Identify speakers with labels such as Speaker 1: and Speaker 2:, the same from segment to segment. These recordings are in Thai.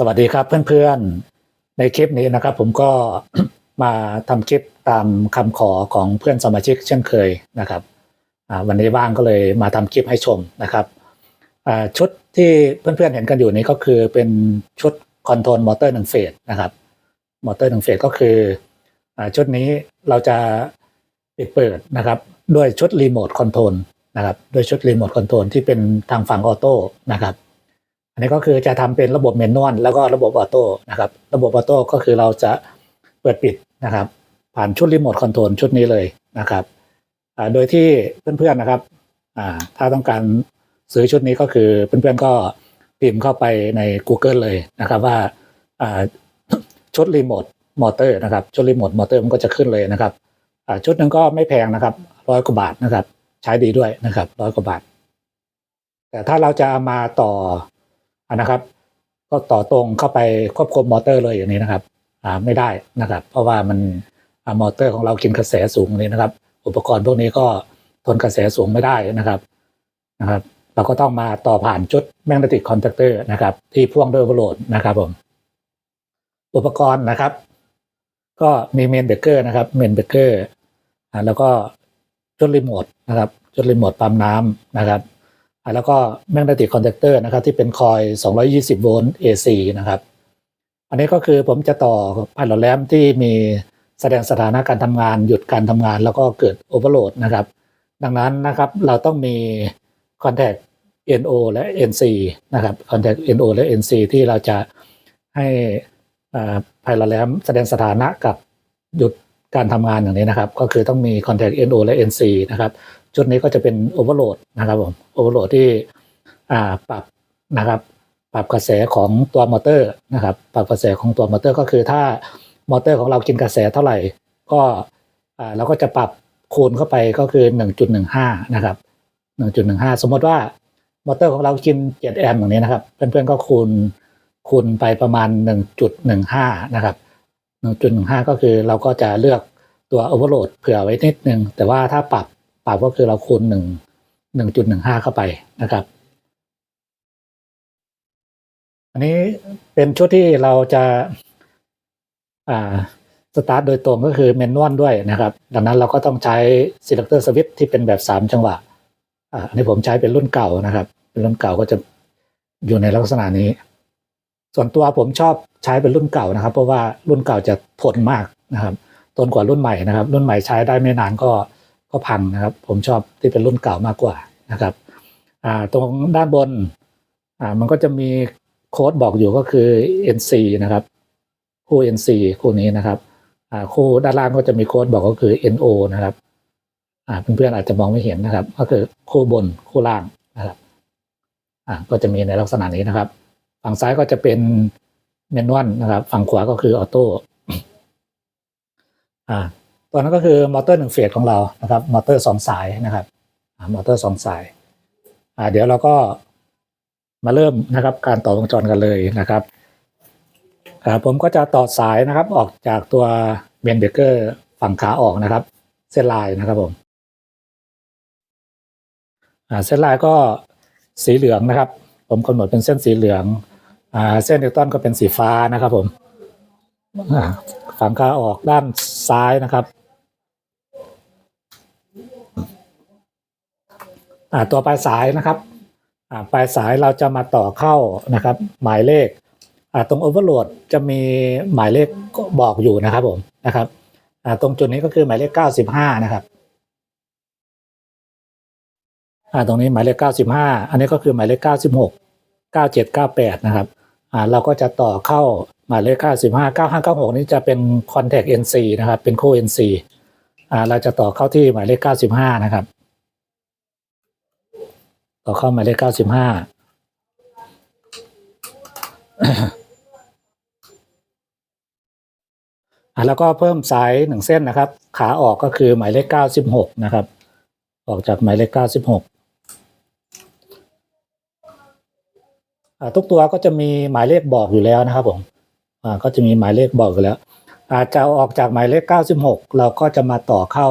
Speaker 1: สวัสดีครับเพื่อนๆ ในคลิปนี้นะครับ ผมก็มาทำคลิปตามคำขอของเพื่อนสมาชิกเช่นเคยนะครับวันนี้ว่างก็เลยมาทำคลิปให้ชมนะครับชุดที่เพื่อนๆเห็นกันอยู่นี้ก็คือเป็นชุดคอนโทรลมอเตอร์หนึ่งเฟสนะครับมอเตอร์หนึ่งเฟสก็คืออชุดนี้เราจะปิดเปิดนะครับด้วยชุดรีโมทคอนโทรลนะครับด้วยชุดรีโมทคอนโทรลที่เป็นทางฝั่งออโต้นะครับ อันนี้ก็คือจะทำเป็นระบบเมนนวลแล้วก็ระบบออโต้นะครับ ระบบออโต้ก็คือเราจะเปิดปิดนะครับ ผ่านชุดรีโมทคอนโทรลชุดนี้เลยนะครับโดยที่เพื่อนๆนะครับถ้าต้องการซื้อชุดนี้ก็คือเพื่อนๆก็พิมพ์เข้าไปใน Google เลยนะครับว่าชุดรีโมทมอเตอร์นะครับชุดรีโมทมอเตอร์มันก็จะขึ้นเลยนะครับชุดหนึ่งก็ไม่แพงนะครับร้อยกว่าบาทนะครับ ใช้ดีด้วยนะครับร้อยกว่าบาท แต่ถ้าเราจะเอามาต่อ นะครับ ก็ต่อตรงเข้าไปควบคุมมอเตอร์เลยอย่างนี้นะครับอ่าไม่ได้นะครับ เพราะว่ามันอมอเตอร์ของเรากินกระแสสูงนี่นะครับ อุปกรณ์พวกนี้ก็ทนกระแสสูงไม่ได้นะครับนะครับ เราก็ต้องมาต่อผ่านชุดแมกเนติกคอนแทคเตอร์นะครับ ที่พ่วงด้วยโวลต์นะครับผมอุปกรณ์นะครับ ก็มีเมนเบรกเกอร์นะครับเมนเบรกเกอร์แล้วก็ชุดรีโมทนะครับชุดรีโมทปั๊มน้ำนะครับ แล้วก็แมกเนติกคอนแทคเตอร์นะครับ ที่เป็นคอย 220 โวลต์ AC นะครับ อันนี้ก็คือผมจะต่อพายโลแลมที่มีแสดงสถานะการทำงานหยุดการทำงานแล้วก็เกิดโอเวอร์โหลดนะครับ ดังนั้นนะครับเราต้องมีคอนแทค NO และ NC นะครับคอนแทค NO และ NC ที่เราจะให้พายโลแลมแสดงสถานะกับหยุดการทำงานอย่างนี้นะครับ ก็คือต้องมีคอนแทค NO และ NC นะครับ ชุดนี้ก็จะเป็นโอเวอร์โหลดนะครับผมโอเวอร์โหลดที่ปรับนะครับ ปรับกระแสของตัวมอเตอร์นะครับ ปรับกระแสของตัวมอเตอร์ก็คือถ้ามอเตอร์ของเรากินกระแสเท่าไหร่ ก็เราก็จะปรับคูณเข้าไปก็คือ 1.15 นะครับ 1.15 สมมติว่ามอเตอร์ของเรากิน 7 แอมป์อย่างนี้นะครับ เพื่อนๆก็คูณคูณไปประมาณ 1.15 นะครับ 1.15 ก็คือเราก็จะเลือกตัวโอเวอร์โหลดเผื่อไว้นิดนึง แต่ว่าถ้าปรับ ปรับก็คือเราคูณหนึ่งหนึ่งจุดหนึ่งห้าเข้าไปนะครับ อันนี้เป็นชุดที่เราจะอ่าสตาร์ทโดยตรงก็คือเมนนวลด้วยนะครับ ดังนั้นเราก็ต้องใช้ selector switch ที่เป็นแบบสามจังหวะอันนี้ผมใช้เป็นรุ่นเก่านะครับ เป็นรุ่นเก่าก็จะอยู่ในลักษณะนี้ ส่วนตัวผมชอบใช้เป็นรุ่นเก่านะครับ เพราะว่ารุ่นเก่าจะทนมากนะครับทนกว่ารุ่นใหม่นะครับ รุ่นใหม่ใช้ได้ไม่นานก็ ก็พังนะครับ ผมชอบที่เป็นรุ่นเก่ามากกว่านะครับตรงด้านบนมันก็จะมีโค้ดบอกอยู่ก็คือ NC นะครับ คู่ NC คู่นี้นะครับคู่ด้านล่างก็จะมีโค้ดบอกก็คือ NO นะครับเพื่อนๆอาจจะมองไม่เห็นนะครับ ก็คือคู่บนคู่ล่างนะครับก็จะมีในลักษณะนี้นะครับ ฝั่งซ้ายก็จะเป็นเมนวลนะครับ ฝั่งขวาก็คือออโต้ ตัวนั้นก็คือมอเตอร์หนึ่งเฟสของเรานะครับมอเตอร์สองสายนะครับมอเตอร์สองสายอ่าเดี๋ยวเราก็มาเริ่มนะครับการต่อวงจรกันเลยนะครับผมก็จะต่อสายนะครับออกจากตัวเมนเบรกเกอร์ฝั่งขาออกนะครับ เส้นลายนะครับผมอ่าเส้นลายก็สีเหลืองนะครับ ผมกำหนดเป็นเส้นสีเหลืองอ่าเส้นนิวตันก็เป็นสีฟ้านะครับผมฝั่งขาออกด้านซ้ายนะครับ อ่า ตัวปลายสายนะครับอ่าปลายสายเราจะมาต่อเข้านะครับ หมายเลขอ่าตรงโอเวอร์โหลดจะมีหมายเลขบอกอยู่นะครับผมนะครับอ่าตรงจุดนี้ก็คือหมายเลขเก้าสิบห้านะครับอ่าตรงนี้หมายเลขเก้าสิบห้าอันนี้ก็คือหมายเลขเก้าสิบหกเก้าเจ็ดเก้าแปดนะครับอ่าเราก็จะต่อเข้าหมายเลขเก้าสิบห้าเก้าห้าเก้าหกนี้จะเป็นคอนแทค NC นะครับ เป็นคู่ NC อ่าเราจะต่อเข้าที่หมายเลขเก้าสิบห้านะครับ ต่อเข้ามายเลขเก้าสิบห้าอะแล้วก็เพิ่มสายหนึ่งเส้นนะครับ ขาออกก็คือหมายเลขเก้าสิบหกนะครับ ออกจากหมายเลขเก้าสิบหกทุกตัวก็จะมีหมายเลขบอกอยู่แล้วนะครับผมอ่าก็จะมีหมายเลขบอกอยู่แล้ว อาจจะออกจากหมายเลขเก้าสิบหกเราก็จะมาต่อเข้า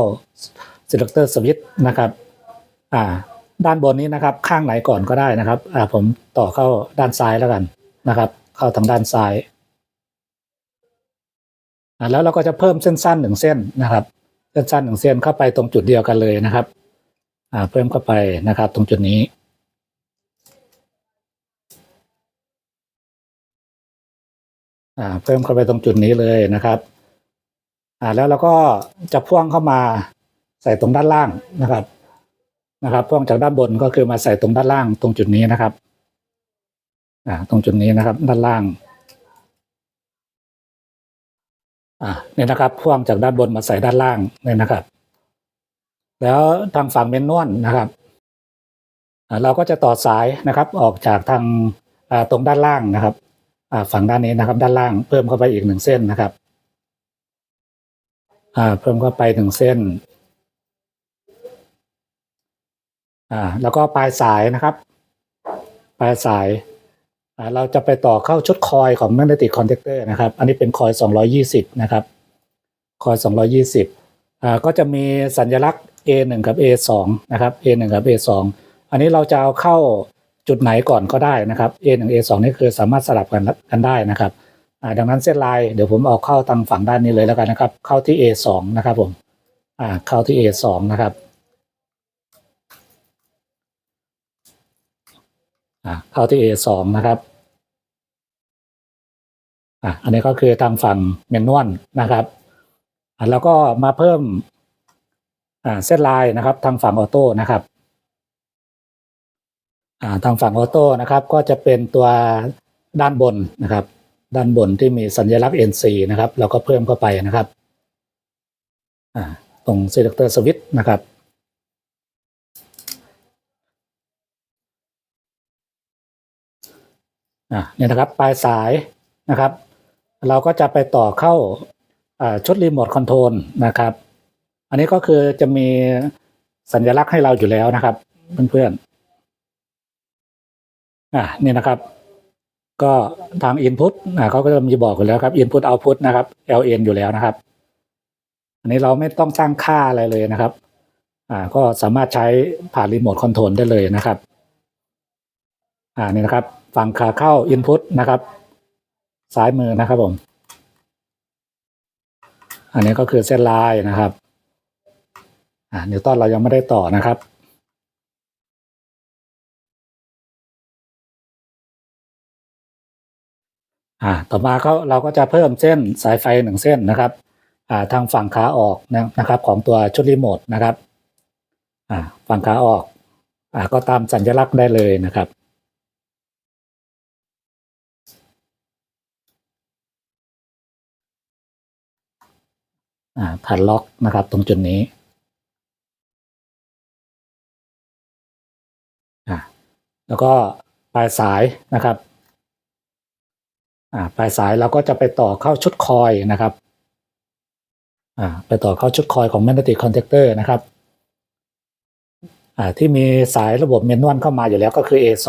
Speaker 1: selector switch นะครับ อ่า ด้านบนนี้นะครับ ข้างไหนก่อนก็ได้นะครับอ่าผมต่อเข้าด้านซ้ายแล้วกันนะครับ เข้าทางด้านซ้ายอ่าแล้วเราก็จะเพิ่มเส้นสั้นหนึ่งเส้นนะครับ เส้นสั้นหนึ่งเส้นเข้าไปตรงจุดเดียวกันเลยนะครับอ่าเพิ่มเข้าไปนะครับ ตรงจุดนี้อ่าเพิ่มเข้าไปตรงจุดนี้เลยนะครับอ่าแล้วเราก็จะพ่วงเข้ามาใส่ตรงด้านล่างนะครับ นะครับพ่วงจากด้านบนก็คือมาใส่ตรงด้านล่างตรงจุดนี้นะครับอ่าตรงจุดนี้นะครับด้านล่างอ่าเนี่ยนะครับพ่วงจากด้านบนมาใส่ด้านล่างเนี่ยนะครับ แล้วทางฝั่งเมนนวลนะครับอ่าเราก็จะต่อสายนะครับออกจากทางอ่าตรงด้านล่างนะครับอ่าฝั่งด้านนี้นะครับ ด้านล่างเพิ่มเข้าไปอีกหนึ่งเส้นนะครับอ่าเพิ่มเข้าไปหนึ่งเส้น อ่าแล้วก็ปลายสายนะครับ ปลายสายอ่าเราจะไปต่อเข้าชุดคอยของ magnetic contactor นะครับ อันนี้เป็นคอย 220 นะครับ คอย 220อ่าก็จะมีสัญลักษณ์ A1 กับ A2 นะครับ A1 กับ A2 อันนี้เราจะเอาเข้าจุดไหนก่อนก็ได้นะครับ A1 A2 นี่คือสามารถสลับกันกันได้นะครับอ่าดังนั้นเส้นลายเดี๋ยวผมเอาเข้าทางฝั่งด้านนี้เลยแล้วกันนะครับ เข้าที่ A2 นะครับผมอ่าเข้าที่ A2 นะครับ อ่า เข้าที่ A2 นะครับอันนี้ก็คือทางฝั่งเมนนวลนะครับแล้วก็มาเพิ่มเส้นลายนะครับทางฝั่งออโต้นะครับทางฝั่งออโต้นะครับก็จะเป็นตัวด้านบนนะครับ ด้านบนที่มีสัญลักษณ์ NC นะครับ เราก็เพิ่มเข้าไปนะครับตรง selector switch นะครับ อ่าเนี่ยนะครับปลายสายนะครับ เราก็จะไปต่อเข้าชุดรีโมทคอนโทรลนะครับ อันนี้ก็คือจะมีสัญลักษณ์ให้เราอยู่แล้วนะครับ เพื่อนๆอ่านี่นะครับ ก็ทาง Input อ่าเขาก็จะมีบอกอยู่แล้วครับ Input Output นะครับ LN อยู่แล้วนะครับ อันนี้เราไม่ต้องตั้งค่าอะไรเลยนะครับอ่าก็สามารถใช้ผ่านรีโมทคอนโทรลได้เลยนะครับ อ่านี่นะครับ ฝั่งขาเข้า Input นะครับ ซ้ายมือนะครับผม อันนี้ก็คือเส้นลายนะครับ อ่านิวตันเรายังไม่ได้ต่อนะครับอ่าต่อมาก็เราก็จะเพิ่มเส้นสายไฟหนึ่งเส้นนะครับอ่าทางฝั่งขาออกนะนะครับ ของตัวชุดรีโมทนะครับอ่าฝั่งขาออกอ่าก็ตามสัญลักษณ์ได้เลยนะครับ ผ่านล็อกนะครับตรงจุดนี้แล้วก็ปลายสายนะครับปลายสายเราก็จะไปต่อเข้าชุดคอยนะครับไปต่อเข้าชุดคอยของ magnetic contactor นะครับที่มีสายระบบเมนนวลเข้ามาอยู่แล้วก็คือ A2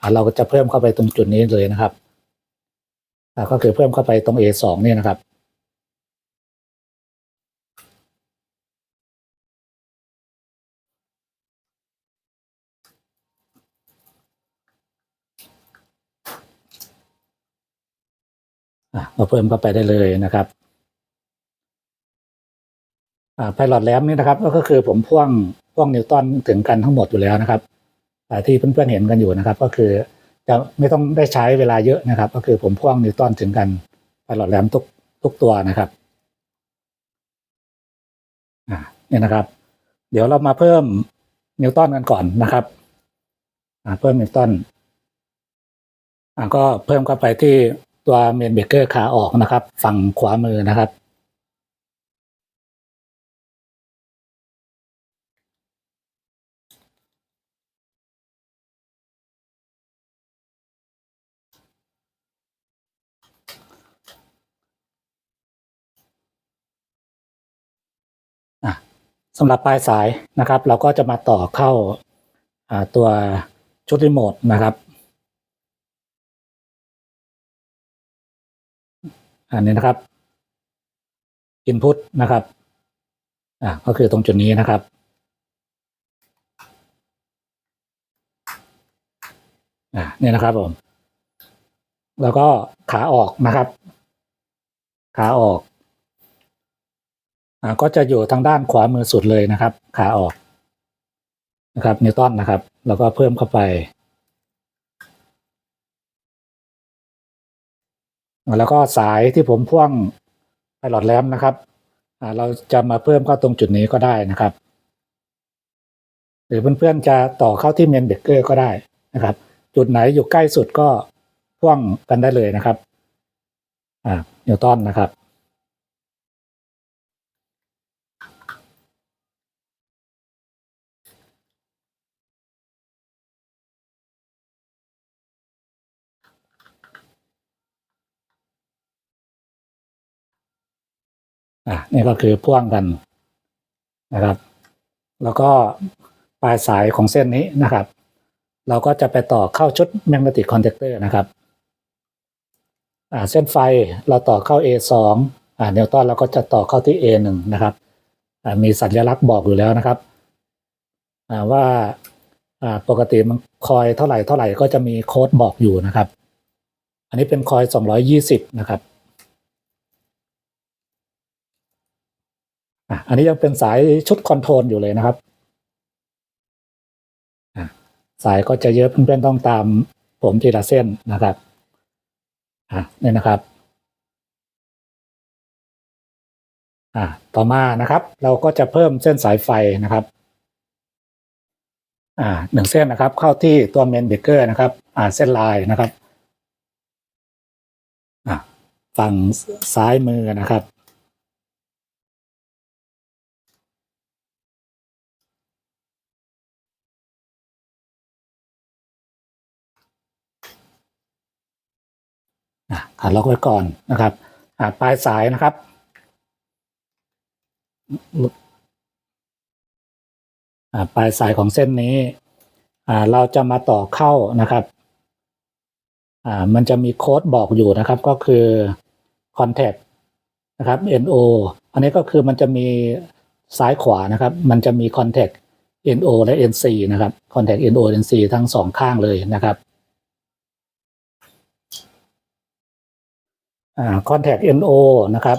Speaker 1: อเราก็จะเพิ่มเข้าไปตรงจุดนี้เลยนะครับก็คือเพิ่มเข้าไปตรง A2 นี่นะครับ เราเพิ่มเข้าไปได้เลยนะครับอ่าไพลอตแลมนี่นะครับ ก็คือผมพ่วงพ่วงนิวตันถึงกันทั้งหมดอยู่แล้วนะครับอ่ที่เพื่อนๆเห็นกันอยู่นะครับ ก็คือจะไม่ต้องได้ใช้เวลาเยอะนะครับ ก็คือผมพ่วงนิวตันถึงกันไพลอตแลมทุกทุกตัวนะครับเนี่ยนะครับ เดี๋ยวเรามาเพิ่มนิวตันกันก่อนนะครับเพิ่มนิวตันก็เพิ่มเข้าไปที่ ตัวเมนเบเกอร์ขาออกนะครับ ฝั่งขวามือนะครับ สำหรับปลายสายนะครับ เราก็จะมาต่อเข้าอ่าตัวชุดรีโมทนะครับ อันนี้นะครับ Input นะครับ อ่าก็คือตรงจุดนี้นะครับ อ่าเนี่ยนะครับผม แล้วก็ขาออกนะครับ ขาออก อ่าก็จะอยู่ทางด้านขวามือสุดเลยนะครับ ขาออกนะครับนิวตันนะครับ แล้วก็เพิ่มเข้าไป แล้วก็สายที่ผมพ่วงไปหลอดแลมนะครับเราจะมาเพิ่มเข้าตรงจุดนี้ก็ได้นะครับ หรือเพื่อนๆจะต่อเข้าที่เมนเบรกเกอร์ก็ได้นะครับ จุดไหนอยู่ใกล้สุดก็พ่วงกันได้เลยนะครับอ่านิวตันนะครับ อะนี่ก็คือพ่วงกันนะครับ แล้วก็ปลายสายของเส้นนี้นะครับ เราก็จะไปต่อเข้าชุดแมกเนติกคอนแทคเตอร์นะครับอ่าเส้นไฟเราต่อเข้า A2 อ่านิวตันเราก็จะต่อเข้าที่ A1 นะครับอ่ามีสัญลักษณ์บอกอยู่แล้วนะครับอ่าว่าอ่าปกติมันคอยเท่าไหร่เท่าไหร่ก็จะมีโค้ดบอกอยู่นะครับ อันนี้เป็นคอย 220 นะครับ อะอันนี้ยังเป็นสายชุดคอนโทรลอยู่เลยนะครับอะสายก็จะเยอะเพื่อนๆต้องตามผมทีละเส้นนะครับอะนี่นะครับอะต่อมานะครับ เราก็จะเพิ่มเส้นสายไฟนะครับอ่าหนึ่งเส้นนะครับ เข้าที่ตัวเมนเบรกเกอร์นะครับ อ่าเส้นลายนะครับอะฝั่งซ้ายมือนะครับ อะขัด ล็อกไว้ก่อนนะครับปลายสายนะครับปลายสายของเส้นนี้เราจะมาต่อเข้านะครับมันจะมีโค้ดบอกอยู่นะครับก็คือ contact นะครับ no อันนี้ก็คือมันจะมีซ้ายขวานะครับ มันจะมี contact no และ nc นะครับ contact no nc ทั้งสองข้างเลยนะครับ อ่า contact no นะครับ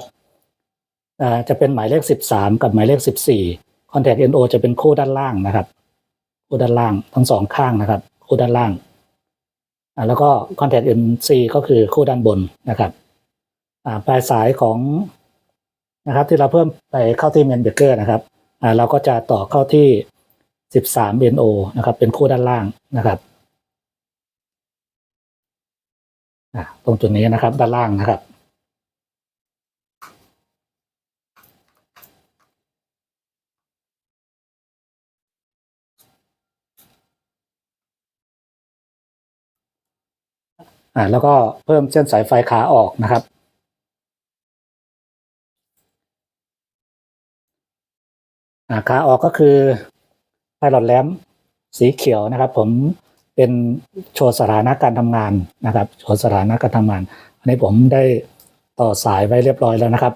Speaker 1: จะเป็นหมายเลข 13 กับหมายเลข 14 contact no จะเป็นคู่ด้านล่างนะครับ คู่ด้านล่างทั้งสองข้างนะครับ คู่ด้านล่างแล้วก็ contact nc ก็คือคู่ด้านบนนะครับปลายสายของนะครับ ที่เราเพิ่มไปเข้าที่เมนเบเกอร์นะครับเราก็จะต่อเข้าที่ 13 no นะครับ เป็นคู่ด้านล่างนะครับตรงจุดนี้นะครับด้านล่างนะครับ อ่าแล้วก็เพิ่มเส้นสายไฟขาออกนะครับ อ่าขาออกก็คือไพลอตแลมสีเขียวนะครับ ผมเป็นโชว์สถานะการทำงานนะครับโชว์สถานะการทำงาน อันนี้ผมได้ต่อสายไว้เรียบร้อยแล้วนะครับ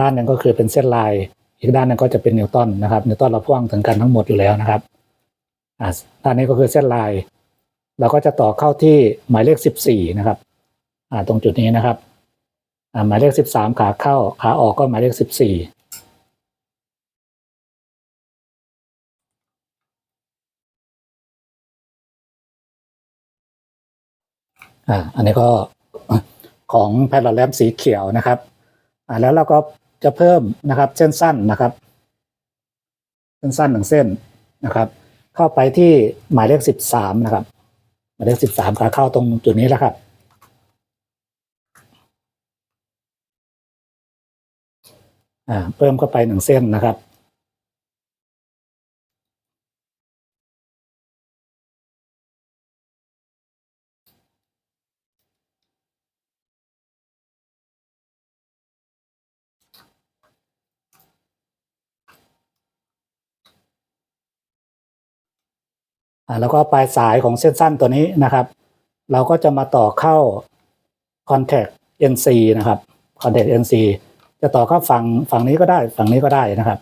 Speaker 1: ด้านหนึงก็คือเป็นเส้นลาย อีกด้านนึงก็จะเป็นนิวตันนะครับนิวตันเราพ่วงถึงกันทั้งหมดอยู่แล้วนะครับด้านนี้ก็คือเส้นลาย เราก็จะต่อเข้าที่หมายเลข 14 นะครับอ่าตรงจุดนี้นะครับอ่าหมายเลข 13 ขาเข้าขาออกก็หมายเลข 14อ่าอันนี้ก็ของแพลตแลมสีเขียวนะครับอ่าแล้วเราก็จะเพิ่มนะครับ เส้นสั้นนะครับ เส้นสั้นหนึ่งเส้นนะครับ เข้าไปที่หมายเลข13นะครับ หมายเลขสิบสามขาเข้าตรงจุดนี้แล้วครับ อ่าเพิ่มเข้าไปหนึ่งเส้นนะครับ แล้วก็ปลายสายของเส้นสั้นตัวนี้นะครับ เราก็จะมาต่อเข้า contact NC นะครับ contact NC จะต่อเข้าฝั่งฝั่งนี้ก็ได้ฝั่งนี้ก็ได้นะครับ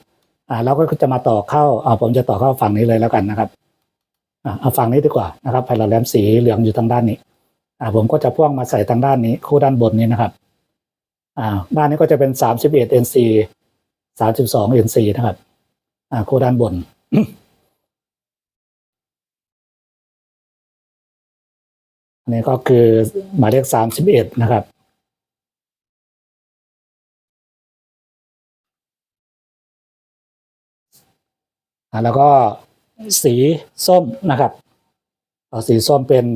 Speaker 1: อ่าเราก็จะมาต่อเข้าอ่าผมจะต่อเข้าฝั่งนี้เลยแล้วกันนะครับอ่าเอาฝั่งนี้ดีกว่านะครับไพลอแลมสีเหลืองอยู่ทางด้านนี้อ่าผมก็จะพ่วงมาใส่ทางด้านนี้คู่ด้านบนนี้นะครับอ่าด้านนี้ก็จะเป็นสามสิบเอ็ด NC สามสิบสอง NC นะครับอ่าคู่ด้านบน อันนี้ก็คือหมายเลขสามสิบเอ็ดนะครับแล้วก็สีส้มนะครับสีส้มเป็น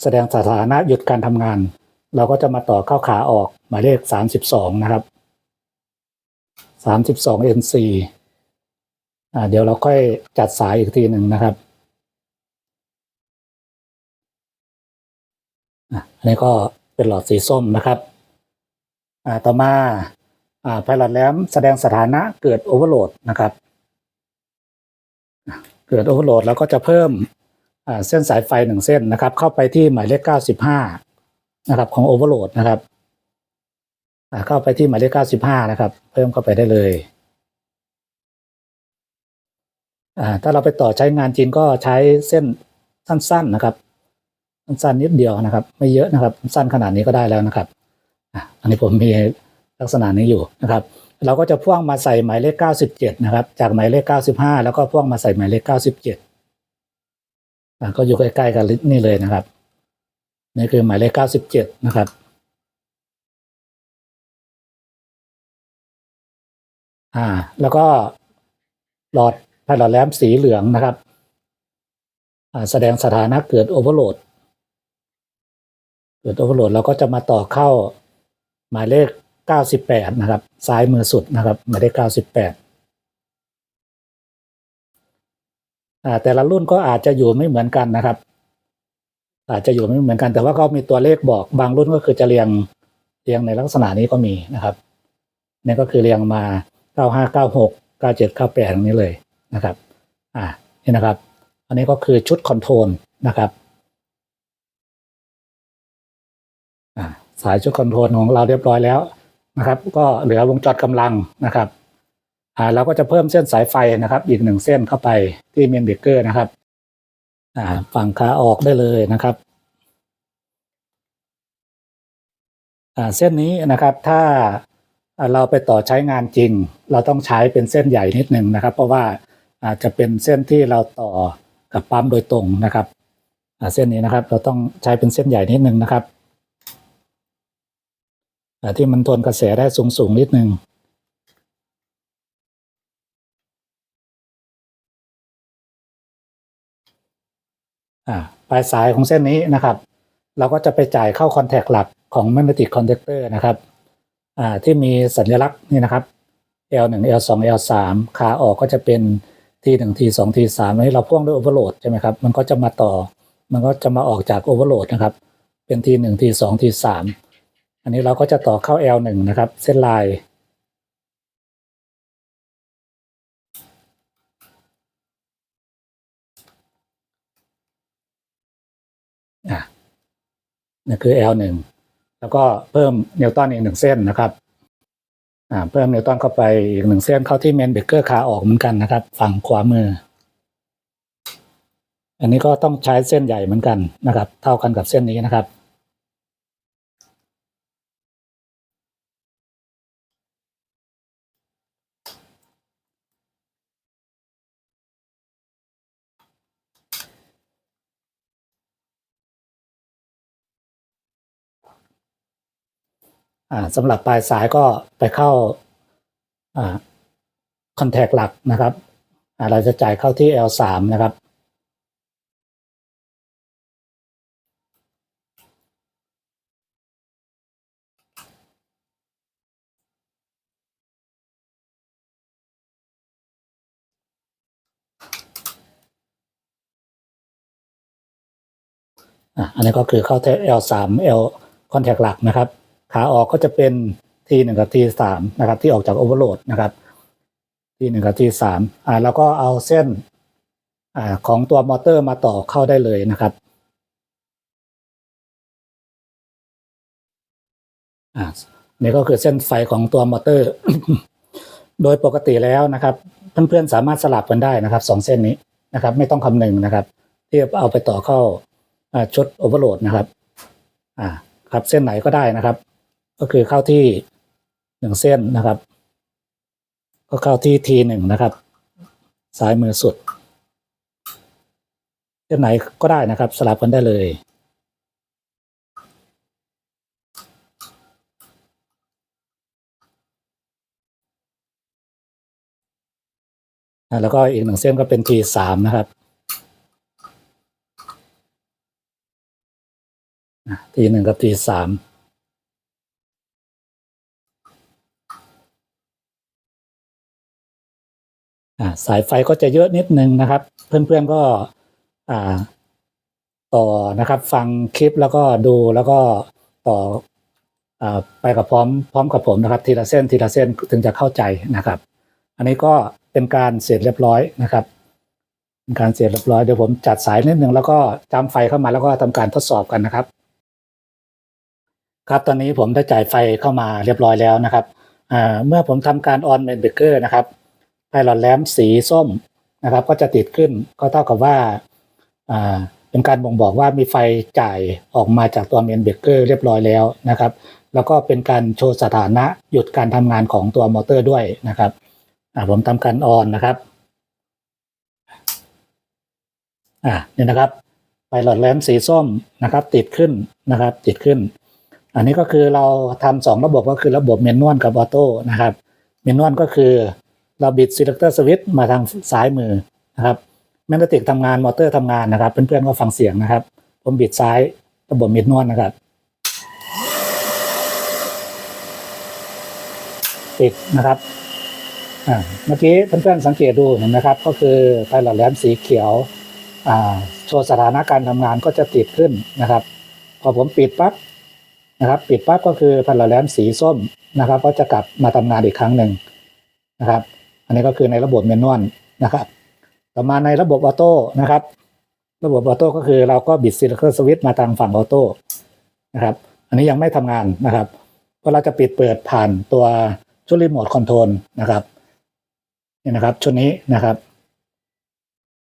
Speaker 1: แสดงสถานะหยุดการทำงาน เราก็จะมาต่อเข้าขาออกหมายเลขสามสิบสองนะครับสามสิบสอง NC อ่าเดี๋ยวเราค่อยจัดสายอีกทีหนึ่งนะครับ อันนี้ก็เป็นหลอดสีส้มนะครับอ่าต่อมาอ่าไพลอตแลมแสดงสถานะเกิดโอเวอร์โหลดนะครับเกิดโอเวอร์โหลดแล้วก็จะเพิ่มอ่าเส้นสายไฟหนึ่งเส้นนะครับ เข้าไปที่หมายเลข 95 นะครับ ของโอเวอร์โหลดนะครับอ่าเข้าไปที่หมายเลข 95 นะครับ เพิ่มเข้าไปได้เลยอ่าถ้าเราไปต่อใช้งานจริงก็ใช้เส้นสั้น ๆนะครับ สั้นนิดเดียวนะครับ ไม่เยอะนะครับ สั้นขนาดนี้ก็ได้แล้วนะครับอันนี้ผมมีลักษณะนี้อยู่นะครับ เราก็จะพ่วงมาใส่หมายเลข 97 นะครับ จากหมายเลข 95 แล้วก็พ่วงมาใส่หมายเลข 97อะก็อยู่ใกล้ๆกันนี่เลยนะครับนี่คือหมายเลข 97 นะครับอ่า แล้วก็หลอดไพลอตแลมสีเหลืองนะครับอ่าแสดงสถานะเกิดโอเวอร์โหลด เกิดโอเวอร์โหลดเราก็จะมาต่อเข้าหมายเลข 98 นะครับ ซ้ายมือสุดนะครับ หมายเลข 98อ่าแต่ละรุ่นก็อาจจะอยู่ไม่เหมือนกันนะครับ อาจจะอยู่ไม่เหมือนกัน แต่ว่าก็มีตัวเลขบอกบางรุ่นก็คือจะเรียงเรียงในลักษณะนี้ก็มีนะครับนี่ก็คือเรียงมา 95 96 97 98ตรงนี้เลยนะครับ อ่านี่นะครับ อันนี้ก็คือชุดคอนโทรลนะครับ สายชุดคอนโทรลของเราเรียบร้อยแล้วนะครับ ก็เหลือวงจรกำลังนะครับอ่าเราก็จะเพิ่มเส้นสายไฟนะครับ อีกหนึ่งเส้นเข้าไปที่เมนเบรกเกอร์นะครับอ่าฝั่งขาออกได้เลยนะครับอ่าเส้นนี้นะครับถ้าเราไปต่อใช้งานจริง เราต้องใช้เป็นเส้นใหญ่นิดหนึ่งนะครับ เพราะว่าอาจจะเป็นเส้นที่เราต่อกับปั๊มโดยตรงนะครับอ่าเส้นนี้นะครับ เราต้องใช้เป็นเส้นใหญ่นิดหนึ่งนะครับ ที่มันทนกระแสได้สูงสูงนิดนึงอ่าปลายสายของเส้นนี้นะครับ เราก็จะไปจ่ายเข้าคอนแทคหลักของ magnetic contactor นะครับที่มีสัญลักษณ์นี่นะครับ L1 L2 L3 ขาออกก็จะเป็น T1 T2 T3 อันนี้เราพ่วงด้วย overload ใช่ไหมครับ มันก็จะมาต่อ มันก็จะมาออกจาก overload นะครับ เป็น T1 T2 T3 อันนี้เราก็จะต่อเข้า L1 นะครับ เส้นลาย อะนี่คือ L1 แล้วก็เพิ่มนิวตันอีกหนึ่งเส้นนะครับอ่าเพิ่มนิวตันเข้าไปอีกหนึ่งเส้นเข้าที่เมนเบเกอร์ขาออกเหมือนกันนะครับ ฝั่งขวามือ อันนี้ก็ต้องใช้เส้นใหญ่เหมือนกันนะครับ เท่ากันกับเส้นนี้นะครับ สำหรับปลายสายก็ไปเข้าคอนแทคหลักนะครับเราจะจ่ายเข้าที่ L3 นะครับ อันนี้ก็คือเข้าที่ L3 L คอนแทคหลักนะครับ ขาออกก็จะเป็น T1 กับ T3 นะครับ ที่ออกจากโอเวอร์โหลดนะครับ T1 กับ T3 อ่าแล้วก็เอาเส้นอ่าของตัวมอเตอร์มาต่อเข้าได้เลยนะครับอ่านี่ก็คือเส้นไฟของตัวมอเตอร์ โดยปกติแล้วนะครับ เพื่อนๆสามารถสลับกันได้นะครับสองเส้นนี้นะครับ ไม่ต้องคำนึงนะครับที่เอาไปต่อเข้าอ่าชุดโอเวอร์โหลดนะครับอ่าครับเส้นไหนก็ได้นะครับ ก็คือเข้าที่หนึ่งเส้นนะครับ ก็เข้าที่ทีหนึ่งนะครับ ซ้ายมือสุดเส้นไหนก็ได้นะครับ สลับกันได้เลย แล้วก็อีกหนึ่งเส้นก็เป็นทีสามนะครับทีหนึ่งกับทีสามอ่า สายไฟก็จะเยอะนิดนึงนะครับ เพื่อนๆก็ต่อนะครับฟังคลิปแล้วก็ดูแล้วก็ต่ออไปกับพร้อมพร้อมกับผมนะครับ ทีละเส้นทีละเส้นถึงจะเข้าใจนะครับ อันนี้ก็เป็นการเสร็จเรียบร้อยนะครับเป็นการเสร็จเรียบร้อยเดี๋ยวผมจัดสายนิดนึงแล้วก็จำไฟเข้ามาแล้วก็ทำการทดสอบกันนะครับ ครับตอนนี้ผมได้จ่ายไฟเข้ามาเรียบร้อยแล้วนะครับเมื่อผมทำการออนเมนเบเกอร์นะครับ ไพลอตแลมสีส้มนะครับ ก็จะติดขึ้นก็เท่ากับว่าเป็นการบ่งบอกว่ามีไฟจ่ายออกมาจากตัวเมนเบเกอร์เรียบร้อยแล้วนะครับ แล้วก็เป็นการโชว์สถานะหยุดการทำงานของตัวมอเตอร์ด้วยนะครับผมทำการออนนะครับอ่าเนี่ยนะครับไพลอตแลมสีส้มนะครับ ติดขึ้นนะครับ ติดขึ้น อันนี้ก็คือเราทำสองระบบก็คือระบบเมนนวลกับออโต้นะครับเมนนวลก็คือ เราบิด selector switch มาทางซ้ายมือนะครับแมกเนติกทำงานมอเตอร์ทำงานนะครับ เพื่อนๆก็ฟังเสียงนะครับ ผมบิดซ้ายระบบเมนนวลนะครับติดนะครับอ่าเมื่อกี้เพื่อนๆสังเกตดูเห็นไหมครับ ก็คือไฟหลอดแหลมสีเขียวอ่าโชว์สถานะการทำงานก็จะติดขึ้นนะครับ พอผมปิดปั๊บนะครับ ปิดปั๊บก็คือไฟหลอดแหลมสีส้มนะครับ ก็จะกลับมาทำงานอีกครั้งหนึ่งนะครับ อันนี้ก็คือในระบบเมนวลนะครับ ต่อมาในระบบออโต้นะครับ ระบบออโต้ก็คือเราก็บิดซีเลอร์สวิตช์มาทางฝั่งออโต้นะครับ อันนี้ยังไม่ทำงานนะครับเพราะเราจะปิดเปิดผ่านตัวชุดรีโมทคอนโทรลนะครับนี่นะครับชุดนี้นะครับ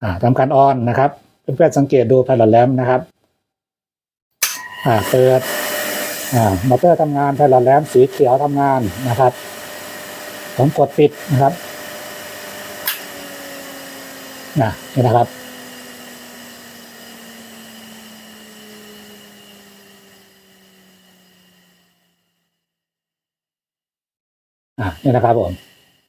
Speaker 1: อ่าทำการออนนะครับ เพื่อนๆสังเกตดูพาราแลมนะครับอ่าเปิดอ่ามอเตอร์ทำงานพาราแลมสีเขียวทำงานนะครับ ผมกดปิดนะครับ นะนี่นะครับ อ่านี่นะครับผม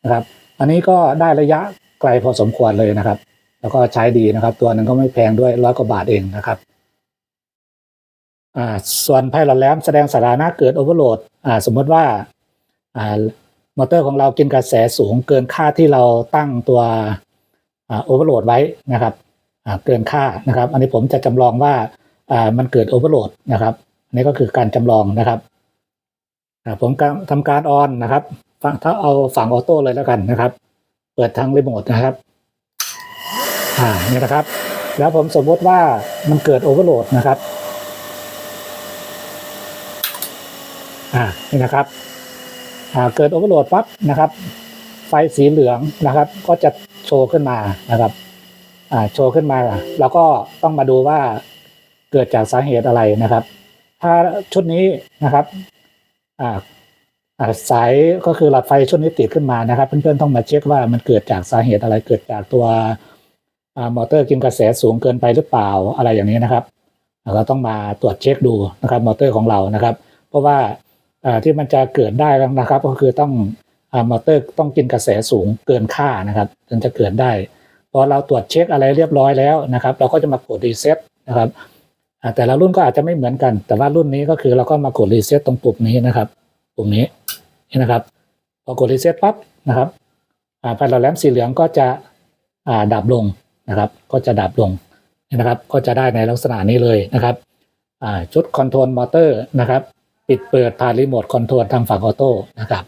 Speaker 1: นะครับ อันนี้ก็ได้ระยะไกลพอสมควรเลยนะครับ แล้วก็ใช้ดีนะครับ ตัวหนึงก็ไม่แพงด้วยร้อยกว่าบาทเองนะครับอ่าส่วนไพ่หลอตแลมแสดงสถานะเกิดโอเวอร์โหลดอ่าสมมติว่าอ่ามอเตอร์ของเรากินกระแสสูงเกินค่าที่เราตั้งตัว โอเวอร์โหลดไว้นะครับอ่าเกินค่านะครับ อันนี้ผมจะจำลองว่าอ่ามันเกิดโอเวอร์โหลดนะครับอันนี้ก็คือการจำลองนะครับอ่าผมกำทำการออนนะครับถ้าเอาฝั่งออโต้เลยแล้วกันนะครับ เปิดทางรีโมทนะครับอ่านี่นะครับ แล้วผมสมมติว่ามันเกิดโอเวอร์โหลดนะครับอ่านี่นะครับอ่าเกิดโอเวอร์โหลดปั๊บนะครับ ไฟสีเหลืองนะครับ ก็จะ โชว์ขึ้นมานะครับอ่าโชว์ขึ้นมาแล้วก็ต้องมาดูว่าเกิดจากสาเหตุอะไรนะครับ ถ้าชุดนี้นะครับอ่าสายก็คือหลอดไฟชุดนี้ติดขึ้นมานะครับ เพื่อนๆต้องมาเช็คว่ามันเกิดจากสาเหตุอะไรเกิดจากตัวมอเตอร์กินกระแสสูงเกินไปหรือเปล่าอะไรอย่างนี้นะครับเราต้องมาตรวจเช็คดูนะครับมอเตอร์ของเรานะครับ เพราะว่าที่มันจะเกิดได้นะครับ ก็คือต้อง มอเตอร์ต้องกินกระแสสูงเกินค่านะครับถึงจะเกิดได้พอเราตรวจเช็คอะไรเรียบร้อยแล้วนะครับ เราก็จะมากดรีเซ็ตนะครับแต่ละรุ่นก็อาจจะไม่เหมือนกัน แต่ว่ารุ่นนี้ก็คือเราก็มากดรีเซ็ตตรงปุ่มนี้นะครับ ปุ่มนี้นี่นะครับพอกดรีเซ็ตปั๊บนะครับอ่าไฟหลอดแลมสีเหลืองก็จะดับลงนะครับ ก็จะดับลงนี่นะครับ ก็จะได้ในลักษณะนี้เลยนะครับชุดคอนโทรลมอเตอร์นะครับ ปิดเปิดผ่านรีโมทคอนโทรลทางฝั่งออโต้นะครับ